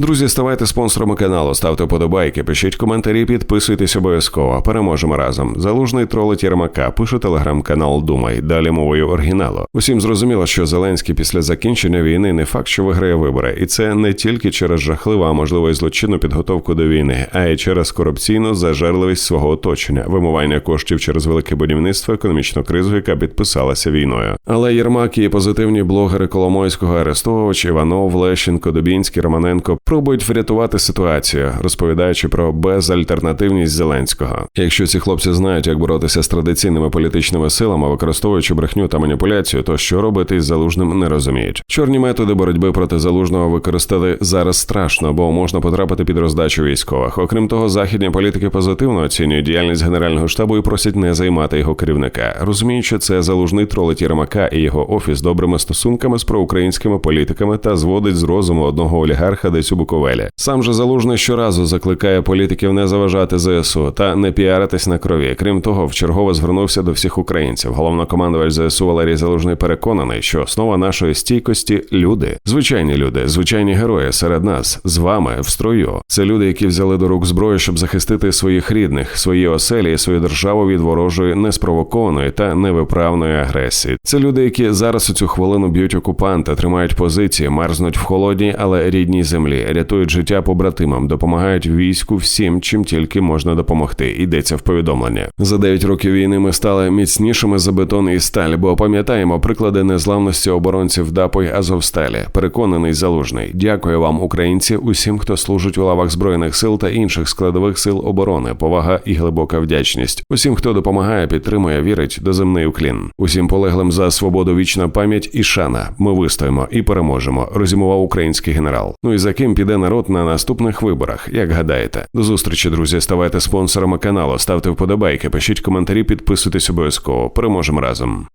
Друзі, ставайте спонсорами каналу, ставте подобайки, пишіть коментарі, підписуйтесь обов'язково. Переможемо разом. Залужний тролить Єрмака, пише телеграм-канал Думай. Далі мовою оригіналу. Усім зрозуміло, що Зеленський після закінчення війни не факт, що виграє вибори, і це не тільки через жахливу, а можливо й злочинну підготовку до війни, а й через корупційну зажерливість свого оточення, вимивання коштів через велике будівництво, економічну кризу, яка підписалася війною. Але Єрмак і позитивні блогери Коломойського, Арестович, Іванов, Лещенко, Дубінський, Романенко пробують врятувати ситуацію, розповідаючи про безальтернативність Зеленського. Якщо ці хлопці знають, як боротися з традиційними політичними силами, використовуючи брехню та маніпуляцію, то що робити із залужним не розуміють. Чорні методи боротьби проти залужного використати зараз страшно, бо можна потрапити під роздачу військових. Окрім того, західні політики позитивно оцінюють діяльність генерального штабу і просять не займати його керівника, розуміючи, це залужний тролить Єрмака і його офіс добрими стосунками з проукраїнськими політиками та зводить з розуму одного олігарха десь у Буковелі. Сам же залужний щоразу закликає політиків не заважати ЗСУ та не піаритись на крові. Крім того, вчергово звернувся до всіх українців. Головнокомандувач ЗСУ Валерій Залужний переконаний, що основа нашої стійкості люди, звичайні люди, звичайні герої серед нас з вами в строю. Це люди, які взяли до рук зброю, щоб захистити своїх рідних, свої оселі і свою державу від ворожої неспровокованої та невиправної агресії. Це люди, які зараз у цю хвилину б'ють окупанта, тримають позиції, мерзнуть в холодній, але рідній землі, рятують життя побратимам, допомагають війську всім, чим тільки можна допомогти. Йдеться в повідомлення. За 9 років війни ми стали міцнішими за бетон і сталь, бо пам'ятаємо приклади незламності оборонців ДАПО й Азовсталі. Переконаний залужний. Дякую вам, українці, усім, хто служить у лавах збройних сил та інших складових сил оборони. Повага і глибока вдячність. Усім, хто допомагає, підтримує, вірить до земний уклін. Усім полеглим за свободу вічна пам'ять і шана. Ми вистоїмо і переможемо. Розімував український генерал. Ну і за ким піде народ на наступних виборах? Як гадаєте? До зустрічі, друзі. Ставайте спонсорами каналу, ставте вподобайки, пишіть коментарі, підписуйтесь обов'язково. Переможемо разом.